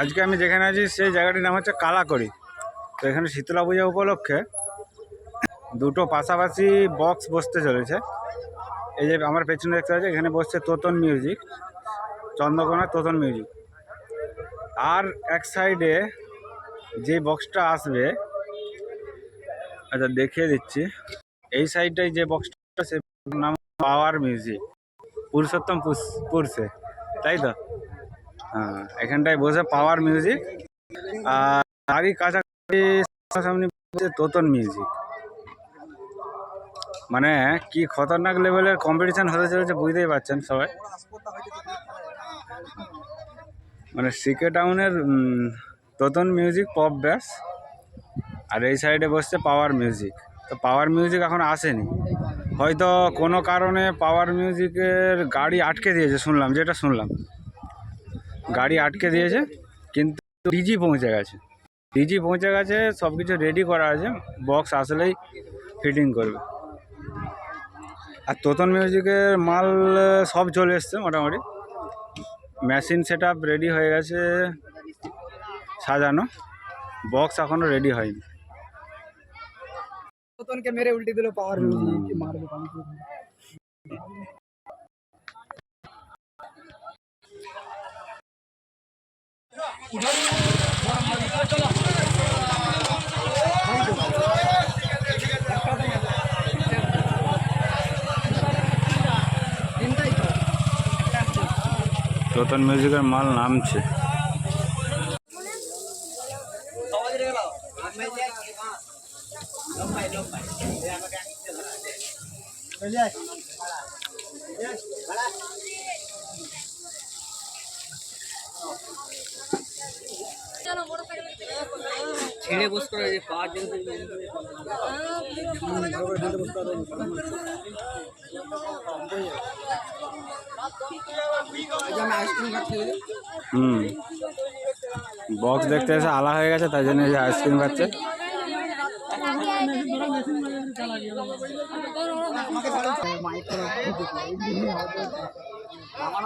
আজকে আমি যেখানে আছি সেই জায়গাটির নাম হচ্ছে কালাকড়ি। তো এখানে শীতলা পূজা উপলক্ষে দুটো পাশাপাশি বক্স বসতে চলেছে। এই যে আমার পেছনে দেখতে পাচ্ছি এখানে বসছে তোতন মিউজিক চন্দ্রকোনা তোতন মিউজিক আর এক সাইডে যে বক্সটা আসবে আচ্ছা দেখিয়ে দিচ্ছি। এই সাইডটাই যে বক্সটা সে নাম পাওয়ার মিউজিক পুরুষোত্তম পুরসে তাই তো? হ্যাঁ এখানটায় বসে পাওয়ার মিউজিক আর তারই কাছাকাছি তোতন মিউজিক মানে কি খতরনাক লেভেলের কম্পিটিশন হতে চলেছে বুঝতেই পারছেন সবাই। মানে সিকে টাউনের তোতন মিউজিক পপ ব্যাস। আর এই সাইডে বসছে পাওয়ার মিউজিক তো পাওয়ার মিউজিক এখন আসেনি। হয়তো কোনো কারণে পাওয়ার মিউজিকের গাড়ি আটকে দিয়েছে, শুনলাম, যেটা শুনলাম। গাড়ি আটকে দিয়েছে কিন্তু ডিজি পৌঁছে গেছে। ডিজি পৌঁছে গেছে সব কিছু রেডি করা আছে বক্স আসলেই ফিটিং করবে। আর তোতন মিউজিকের মাল সব চলে এসছে মোটামুটি। মেশিন সেট আপ রেডি হয়ে গেছে সাজানো। বক্স এখনও রেডি হয়নি। তোতনকে মেরে উল্টি দিল পাওয়ার মারবে? তোতন মিউজিকের মাল নামছে। ছেড়ে বস করে যে খাচ্ছি হুম বক্স দেখতে এসে আলা হয়ে গেছে তাই জন্য আইসক্রিম খাচ্ছে আমার